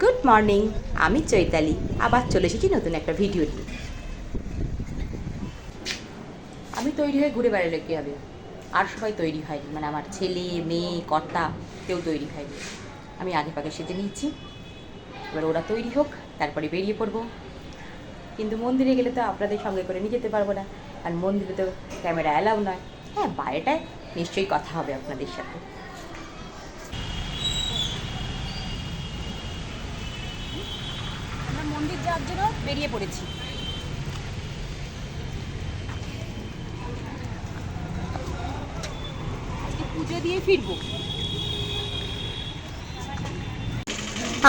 Good morning আমি চৈতালি। আবার চলে এসেছি নতুন একটা ভিডিও নিয়ে। আমি তৈরি হয়ে ঘুরে বেড়ালে কী হবে? আর সবাই তৈরি হয়নি। মানে আমার ছেলে, মেয়ে, কর্তা, কেউ তৈরি হয়নি। আমি আগে পাগে সেজে নিয়েছি। এবার ওরা তৈরি হোক, তারপরে বেরিয়ে পড়ব। কিন্তু মন্দিরে গেলে তো আপনাদের সঙ্গে করে নিয়ে যেতে পারব না। আর মন্দিরে তো ক্যামেরা অ্যালাউ নয়। হ্যাঁ বাইরেটায় নিশ্চয়ই কথা হবে আপনাদের সাথে আমরা মন্দির যাওয়ার জন্য বেরিয়ে পড়েছি। পুজো দিয়ে ফিরবো।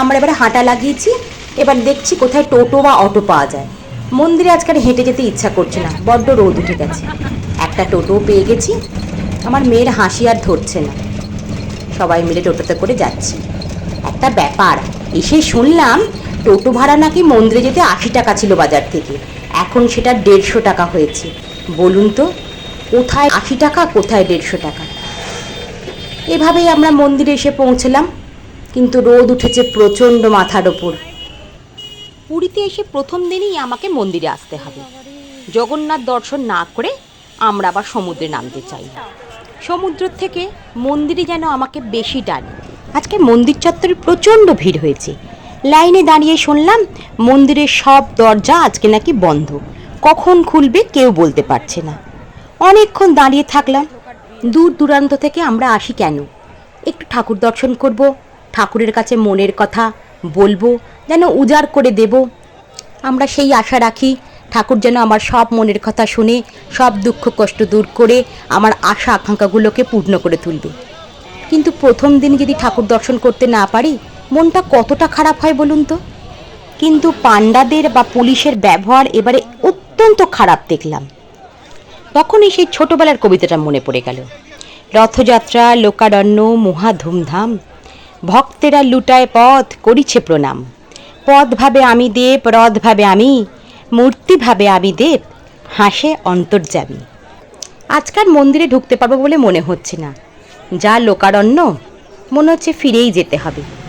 আমরা এবারে হাঁটা লাগিয়েছি, এবার দেখছি কোথায় টোটো বা অটো পাওয়া যায়। মন্দিরে আজকাল হেঁটে যেতে ইচ্ছা করছে না, বড্ড রোদ উঠে গেছে। একটা টোটো পেয়ে গেছি, আমার মেয়ের হাসি আর ধরছে না। সবাই মিলে টোটোতে করে যাচ্ছি। একটা ব্যাপার, এসে শুনলাম টোটো ভাড়া নাকি মন্দিরে যেতে আশি টাকা ছিল বাজার থেকে। এখন সেটা দেড়শো টাকা হয়েছে। বলুন তো, কোথায় আশি টাকা, কোথায় দেড়শো টাকা? এভাবেই আমরা মন্দিরে এসে পৌঁছলাম, কিন্তু রোদ উঠেছে প্রচণ্ড মাথার ওপর। পুরীতে এসে প্রথম দিনই আমাকে মন্দিরে আসতে হবে। জগন্নাথ দর্শন না করে আমরা আবার সমুদ্রে নামতে চাই। সমুদ্র থেকে মন্দিরে যেন আমাকে বেশি টানে। আজকে মন্দির চত্বরে প্রচণ্ড ভিড় হয়েছে। লাইনে দাঁড়িয়ে শুনলাম, মন্দিরের সব দরজা আজকে নাকি বন্ধ। কখন খুলবে কেউ বলতে পারছে না। অনেকক্ষণ দাঁড়িয়ে থাকলাম। দূর দূরান্ত থেকে আমরা আসি কেন? একটু ঠাকুর দর্শন করব, ঠাকুরের কাছে মনের কথা বলব, যেন উজাড় করে দেব। আমরা সেই আশা রাখি, ঠাকুর যেন আমার সব মনের কথা শুনে, সব দুঃখ কষ্ট দূর করে আমার আশা আকাঙ্ক্ষাগুলোকে পূর্ণ করে তুলবে। কিন্তু প্রথম দিন যদি ঠাকুর দর্শন করতে না পারি মনটা কতটা খারাপ হয় বলুন তো? কিন্তু পাণ্ডাদের বা পুলিশের ব্যবহার এবারে অত্যন্ত খারাপ দেখলাম। তখনই সেই ছোটোবেলার কবিতাটা মনে পড়ে গেল। রথযাত্রা, লোকারণ্য, মহা ধুমধাম, ভক্তেরা লুটায় পথ, করিছে প্রণাম। পদ ভাবে আমি দেব, রথ ভাবে আমি, মূর্তি ভাবে আমি দেব, হাসে অন্তর্যামী। আজকাল মন্দিরে ঢুকতে পারব বলে মনে হচ্ছে না। যা লোকারণ্য, মনে হচ্ছে ফিরেই যেতে হবে।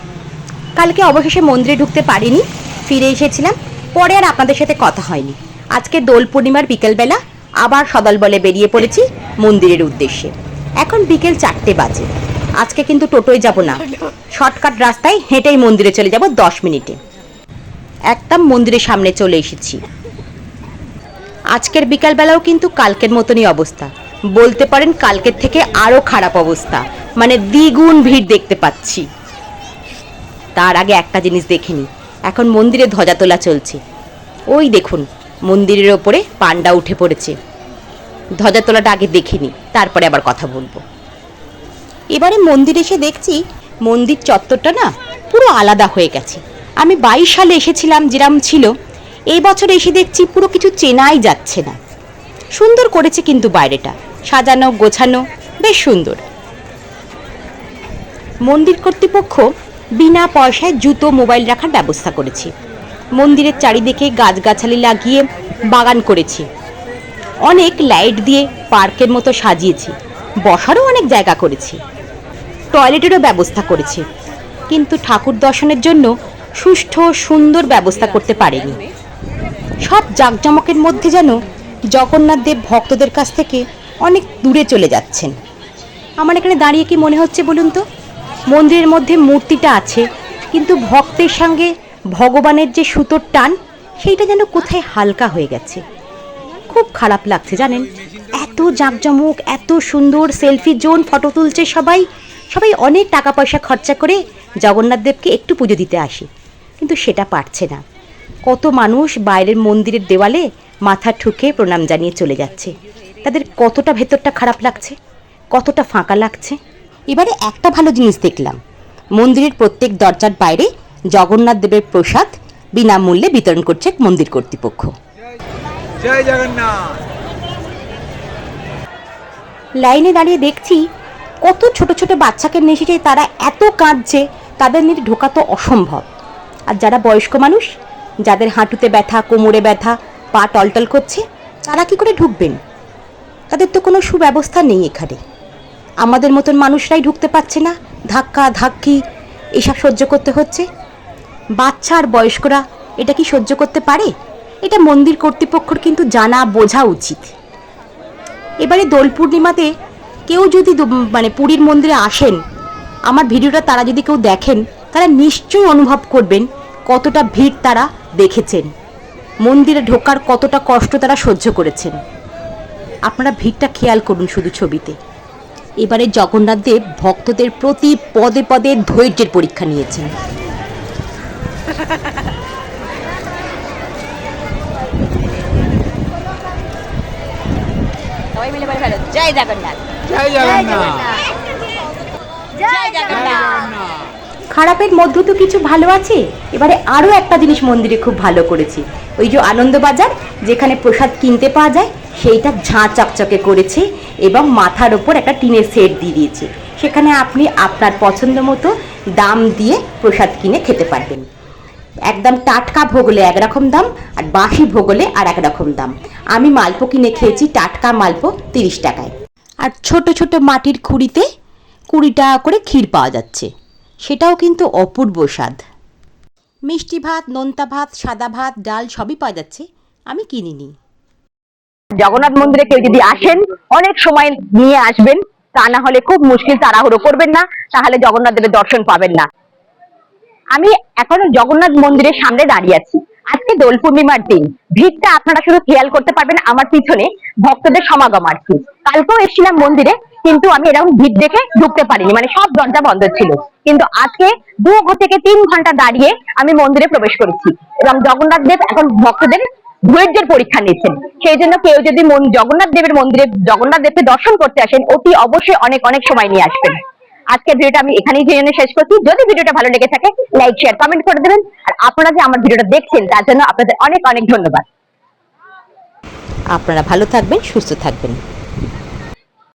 কালকে অবশেষে মন্দিরে ঢুকতে পারিনি, ফিরে এসেছিলাম, পরে আর আপনাদের সাথে কথা হয়নি। আজকে দোল পূর্ণিমার বিকেলবেলা আবার সদল বলে বেরিয়ে পড়েছি মন্দিরের উদ্দেশ্যে। এখন বিকেল চারটে বাজে। আজকে কিন্তু টোটোয় যাব না। শর্টকাট রাস্তায় হেঁটেই মন্দিরে চলে যাব দশ মিনিটে। একদম মন্দিরের সামনে চলে এসেছি। আজকের বিকালবেলাও কিন্তু কালকের মতনই অবস্থা। বলতে পারেন কালকের থেকে আরও খারাপ অবস্থা। মানে দ্বিগুণ ভিড় দেখতে পাচ্ছি। তার আগে একটা জিনিস দেখিনি। এখন মন্দিরে ধ্বজা তোলা চলছে। ওই দেখুন, মন্দিরের ওপরে পান্ডা উঠে পড়েছে। ধ্বজা তোলাটা আগে দেখিনি, তারপরে আবার কথা বলব। এবারে মন্দিরে এসে দেখছি, মন্দির চত্বরটা না পুরো আলাদা হয়ে গেছে। আমি বাইশ সালে এসেছিলাম, যেরাম ছিল। এই বছর এসে দেখছি পুরো কিছু চেনাই যাচ্ছে না। সুন্দর করেছে কিন্তু বাইরেটা। সাজানো, গোছানো, বেশ সুন্দর। মন্দির কর্তৃপক্ষ বিনা পয়সায় জুতো, মোবাইল রাখার ব্যবস্থা করেছি। মন্দিরের চারিদিকে গাছগাছালি লাগিয়ে বাগান করেছি। অনেক লাইট দিয়ে পার্কের মতো সাজিয়েছি। বসারও অনেক জায়গা করেছি। টয়লেটেরও ব্যবস্থা করেছি। কিন্তু ঠাকুর দর্শনের জন্য সুষ্ঠু, সুন্দর ব্যবস্থা করতে পারেনি। সব জাঁকজমকের মধ্যে যেন জগন্নাথ দেব ভক্তদের কাছ থেকে অনেক দূরে চলে যাচ্ছেন। আমার এখানে দাঁড়িয়ে কি মনে হচ্ছে বলুন তো? মন্দিরের মধ্যে মূর্তিটা আছে, কিন্তু ভক্তের সঙ্গে ভগবানের যে সুতোর টান, সেইটা যেন কোথায় হালকা হয়ে গেছে। খুব খারাপ লাগছে, জানেন? এত জাঁকজমক, এত সুন্দর সেলফি জোন, ফটো তুলছে সবাই। সবাই অনেক টাকা পয়সা খরচা করে জগন্নাথ দেবকে একটু পুজো দিতে আসে, কিন্তু সেটা পারছে না। কত মানুষ বাইরের মন্দিরের দেওয়ালে মাথা ঠুকে প্রণাম জানিয়ে চলে যাচ্ছে। তাদের কতটা ভেতরটা খারাপ লাগছে, কতটা ফাঁকা লাগছে? এবারে একটা ভালো জিনিস দেখলাম। মন্দিরের প্রত্যেক দরজার বাইরে জগন্নাথ দেবের প্রসাদ বিনামূল্যে বিতরণ করছে মন্দির কর্তৃপক্ষ। জয় জগন্নাথ। লাইনে দাঁড়িয়ে দেখছি কত ছোট ছোট বাচ্চাকে নিয়ে এসেছে তারা এত কাঁদছে তাদের নিয়ে ঢোকা তো অসম্ভব। আর যারা বয়স্ক মানুষ যাদের হাঁটুতে ব্যথা কোমরে ব্যথা পা টলটল করছে তারা কি করে ঢুকবেন? তাদের তো কোনো সুব্যবস্থা নেই এখানে। আমাদের মতন মানুষরাই ঢুকতে পারছে না। ধাক্কা, ধাক্কি, এসব সহ্য করতে হচ্ছে। বাচ্চা আর বয়স্করা এটা কি সহ্য করতে পারে? এটা মন্দির কর্তৃপক্ষর কিন্তু জানা, বোঝা উচিত। এবারে দোল পূর্ণিমাতে কেউ যদি মানে পুরীর মন্দিরে আসেন, আমার ভিডিওটা তারা যদি কেউ দেখেন, তারা নিশ্চয়ই অনুভব করবেন কতটা ভিড় তারা দেখেছেন। মন্দিরে ঢোকার কতটা কষ্ট তারা সহ্য করেছেন। আপনারা ভিড়টা খেয়াল করুন শুধু ছবিতে। এবারে জগন্নাথ দেব ভক্তদের প্রতি পদে পদে ধৈর্যের পরীক্ষা নিয়েছেন। সবাই মিলে বলে ফেলো জয় জগন্নাথ। জয় জগন্নাথ। খারাপের মধ্যে তো কিছু ভালো আছে। এবারে আরও একটা জিনিস মন্দিরে খুব ভালো করেছে। ওই যে আনন্দবাজার যেখানে প্রসাদ কিনতে পাওয়া যায় সেইটা ঝাঁ চকচকে করেছে এবং মাথার ওপর একটা টিনের সেট দিয়ে দিয়েছে। সেখানে আপনি আপনার পছন্দ মতো দাম দিয়ে প্রসাদ কিনে খেতে পারবেন। একদম টাটকা ভোগলে একরকম দাম, আর বাসি ভোগলে আর একরকম দাম। আমি মালপো কিনে খেয়েছি টাটকা মালপো তিরিশ টাকায়। আর ছোট ছোট মাটির খুঁড়িতে কুড়ি টাকা করে ক্ষীর পাওয়া যাচ্ছে। সেটাও কিন্তু অপূর্ব স্বাদ। মিষ্টি ভাত, নোনতা ভাত, সাদা ভাত, ডাল সবই পাওয়া যাচ্ছে। আমি কিনিনি। জগন্নাথ মন্দিরে কেউ যদি আসেন, অনেক সময় নিয়ে আসবেন, তা না হলে খুব মুশকিল তাড়াহুড়ো করবেন না, তাহলে জগন্নাথ দেবের দর্শন পাবেন না। আমি এখন জগন্নাথ মন্দিরের সামনে দাঁড়িয়ে আছি। আজকে দোল পূর্ণিমার দিন। ভিড়টা আপনারা শুধু খেয়াল করতে পারবেন আমার পিছনে ভক্তদের সমাগম আর কি। কালকেও এসেছিলাম মন্দিরে, কিন্তু আমি এরকম ভিড় দেখে ঢুকতে পারিনি মানে সব দরজা বন্ধ ছিল। কিন্তু আজকে দু থেকে তিন ঘণ্টা দাঁড়িয়ে আমি মন্দিরে প্রবেশ করেছি। এবং জগন্নাথ দেব এখন ভক্তদের ধৈর্যের পরীক্ষা নিচ্ছেন, সেই জন্য কেউ যদি জগন্নাথ দেবের মন্দিরে, জগন্নাথ দেবকে দর্শন করতে আসেন, অতি অবশ্যই অনেক অনেক সময় নিয়ে আসবেন। আজকের ভিডিওটা আমি এখানেই জেনে শেষ করছি। যদি ভিডিওটা ভালো লেগে থাকে, লাইক শেয়ার কমেন্ট করে দেবেন। আর আপনারা যে আমার ভিডিওটা দেখছেন, তার জন্য আপনাদের অনেক অনেক ধন্যবাদ। আপনারা ভালো থাকবেন, সুস্থ থাকবেন।